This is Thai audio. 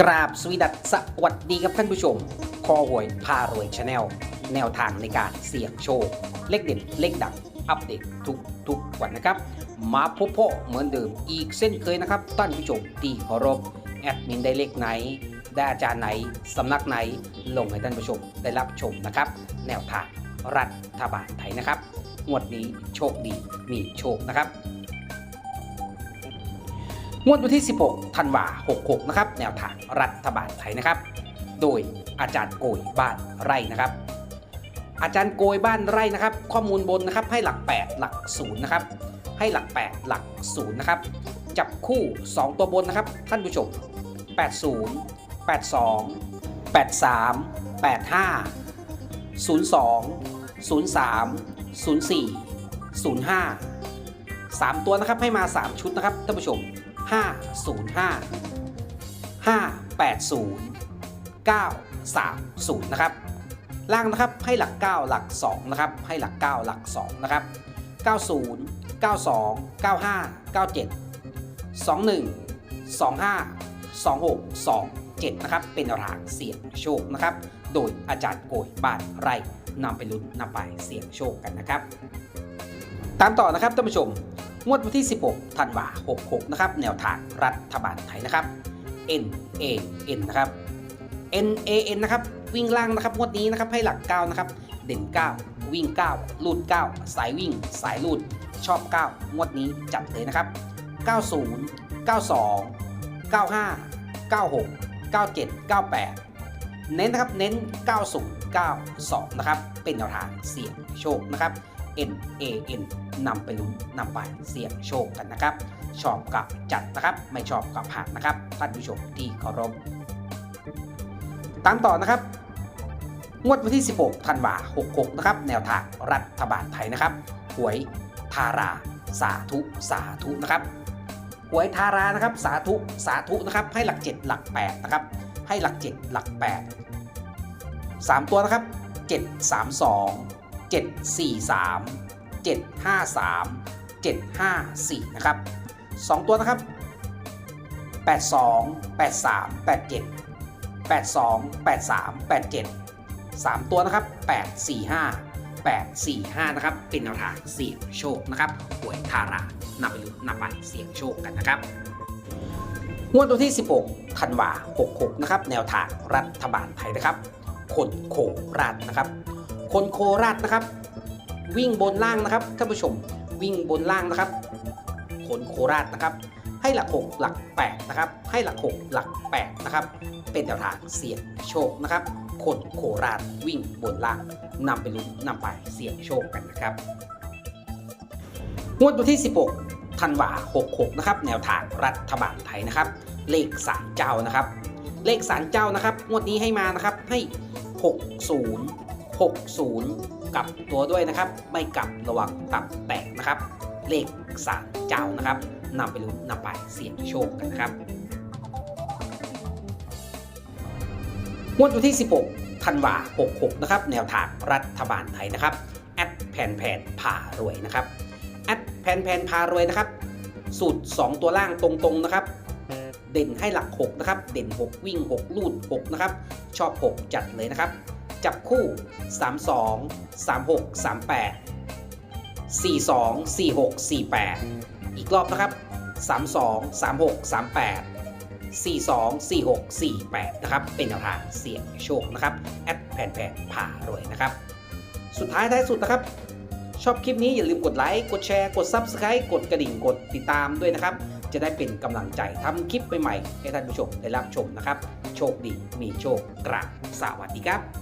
กราบสวีดัสสวัสดีครับท่านผู้ชม คอหวยพารวยชาแนลแนวทางในการเสี่ยงโชค เลขเด็ดเลขดัง อัปเดตทุกทุกวันนะครับ มาพบพ่อเหมือนเดิมอีกเส้นเคยนะครับท่านผู้ชมที่เคารพแอดมินได้เลขไหน ได้อาจารย์ไหน สำนักไหน ลงให้ท่านผู้ชมได้รับชมนะครับ แนวทางรัฐบาลไทยนะครับงวดนี้โชคดีมีโชคนะครับ งวดวันที่ 16 ธันวา66 นะครับ แนวทางรัฐบาลไทยนะครับ โดยอาจารย์โกยบ้านไร่นะครับ อาจารย์โกยบ้านไร่นะครับ ข้อมูลบนนะครับให้หลัก 8 หลัก0นะครับ ให้หลัก 8 หลัก0นะครับ จับคู่ 2 ตัวบนนะครับ ท่านผู้ชม 80 82 83 85 02 03 04 05 3 ตัวนะครับให้มา 3 ชุดนะครับท่านผู้ชม 505 580 930 นะครับล่างนะครับให้หลัก 9 หลัก 2 นะครับ ให้หลัก 9 หลัก 2 นะครับ 90 92 95 97 21 25 26 27 นะครับ เป็นแนวทางเสี่ยงโชคนะครับ โดยอาจารย์โกยบ้านไร่นำไปลุ้นนำไปเสี่ยงโชคกันนะครับ ตามต่อนะครับท่านผู้ชม งวดวันที่ 16 ธันวา66 นะครับ แนวทางรัฐบาลไทยนะครับ N A N นะครับ N A N นะครับ วิ่งล่างนะครับงวดนี้นะครับให้หลัก 9 นะครับ เด่น 9 วิ่ง 9 ลูด 9 สายวิ่ง สายลูด ชอบ 9 งวดนี้จัดเลยนะครับ 90 92 95 96 97 98 เน้นนะครับ เน้น 90 92 นะครับ เป็นแนวทางเสี่ยงโชคนะครับ N A N นำไปลุ้นนำไปเสี่ยงโชคกันนะครับ ชอบกับจัดนะครับ ไม่ชอบกับหักนะครับท่านผู้ชมที่เคารพตามต่อนะครับ งวดวันที่ 16ธันวา66 นะครับ แนวทางรัฐบาลไทยนะครับหวยทาราสาธุสาธุนะครับหวยทารานะครับสาธุสาธุนะครับ ให้หลัก 7 หลัก8นะครับให้หลัก 7 หลัก 8 3 ตัวนะครับ 732 743 753 754 นะครับ 2 ตัวนะครับ 82 83 87 82 83 87 3 ตัวนะครับ 845 845 นะครับ เป็นแนวทางเสี่ยงโชคนะครับหวยทารานำไปลุ้นนำไปเสี่ยงโชคกันนะครับงวดวันที่ 16ธันวา66 นะครับ แนวทางรัฐบาลไทยนะครับคนโคราชนะครับ คนโคราชนะครับ วิ่งบนล่างนะครับท่านผู้ชมวิ่งบนล่างนะครับ คนโคราชนะครับ ให้หลัก 6 หลัก 8 นะครับ ให้หลัก 6 หลัก 8 นะครับ เป็นแนวทางเสี่ยงโชคนะครับคนโคราชวิ่งบนล่างนำไปลุ้นนำไปเสี่ยงโชคกันนะครับงวดวันที่ 16ธันวา66 นะครับ แนวทางรัฐบาลไทยนะครับ เลขสารเจ้านะครับ เลขสารเจ้านะครับ งวดนี้ให้มานะครับให้ 60 60กลับตัวด้วยนะครับ ไม่กลับระวังตับแตกนะครับ เลขสารเจ้านะครับนำไปลุ้นนำไปเสี่ยงโชคกันนะครับงวดวันที่ 16ธันวา66 นะครับ แนวทางรัฐบาลไทยนะครับ แอดแผนแผนพารวยนะครับ แอดแผนแผนพารวยนะครับ สูตร 2 ตัวล่างตรงๆนะครับ เด่นให้หลัก 6 นะครับ เด่น 6 วิ่ง 6 ลูด 6 นะครับ ชอบ 6 จัดเลยนะครับ จับคู่ 32 36 38 42 46 48 อีกรอบนะครับ 32 36 38 42 46 48 นะครับ เป็นแนวทางเสี่ยงโชคนะครับ แอดแผ่นแผ่นผ่ารวยนะครับ สุดท้ายท้ายสุดนะครับชอบคลิปนี้อย่าลืมกดไลค์ กดแชร์ กด Subscribe กดกระดิ่ง กดติดตามด้วยนะครับ จะได้เป็นกำลังใจทำคลิปใหม่ๆให้ท่านผู้ชมได้รับชมนะครับ โชคดีมีโชคกราบสวัสดีครับ